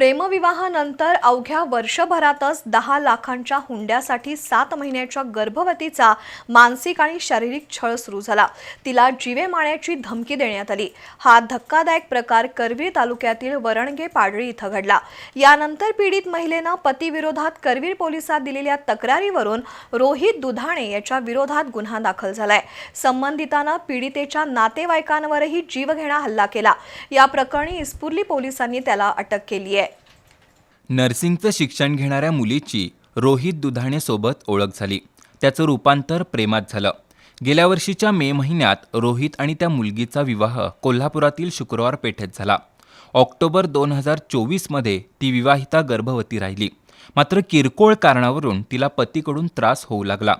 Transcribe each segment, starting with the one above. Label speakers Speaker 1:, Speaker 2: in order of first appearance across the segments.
Speaker 1: प्रेमविवाहानंतर अवघ्या वर्षभरातच दहा लाखांच्या हुंड्यासाठी सात महिन्याच्या गर्भवतीचा मानसिक आणि शारीरिक छळ सुरू झाला. तिला जीवे मारण्याची धमकी देण्यात आली. हा धक्कादायक प्रकार करवीर तालुक्यातील वरणगे पाडळी इथं घडला. यानंतर पीडित महिलेनं पतीविरोधात करवीर पोलिसात दिलेल्या तक्रारीवरून रोहित दुधाणे याच्या विरोधात गुन्हा दाखल झालाय. संबंधितानं पीडितेच्या नातेवाईकांवरही जीवघेणा हल्ला केला. या प्रकरणी इस्पुर्ली पोलिसांनी त्याला अटक केली आहे
Speaker 2: नर्सिंगचं शिक्षण घेणाऱ्या मुलीची रोहित दुधाणेसोबत ओळख झाली. त्याचं रूपांतर प्रेमात झालं. गेल्या वर्षीच्या मे महिन्यात रोहित आणि त्या मुलगीचा विवाह कोल्हापुरातील शुक्रवार पेठेत झाला. ऑक्टोबर दोन हजार चोवीसमध्ये ती विवाहिता गर्भवती राहिली. मात्र किरकोळ कारणावरून तिला पतीकडून त्रास होऊ लागला.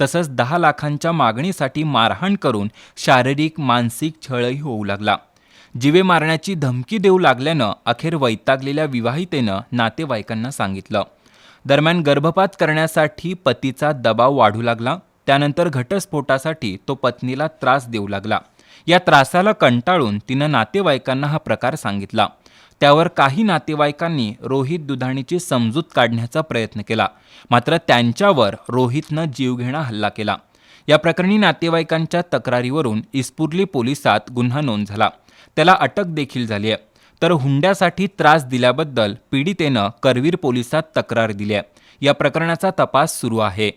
Speaker 2: तसंच दहा लाखांच्या मागणीसाठी मारहाण करून शारीरिक मानसिक छळही होऊ लागला. जीवे मारण्याची धमकी देऊ लागल्यानं अखेर वैतागलेल्या विवाहितेनं नातेवाईकांना सांगितलं. दरम्यान गर्भपात करण्यासाठी पतीचा दबाव वाढू लागला. त्यानंतर घटस्फोटासाठी तो पत्नीला त्रास देऊ लागला. या त्रासाला कंटाळून तिनं नातेवाईकांना हा प्रकार सांगितला. त्यावर काही नातेवाईकांनी रोहित दुधाणीची समजूत काढण्याचा प्रयत्न केला. मात्र त्यांच्यावर रोहितनं जीवघेणा हल्ला केला. या प्रकरणी नातेवाईकांच्या तक्रारीवरून इस्पुर्ली पोलिसात गुन्हा नोंद झाला. त्याला अटक देखील झाली आहे. तर हुंड्यासाठी त्रास दिल्याबद्दल पीडितेनं करवीर पोलिसात तक्रार दिली आहे. या प्रकरणाचा तपास सुरू आहे.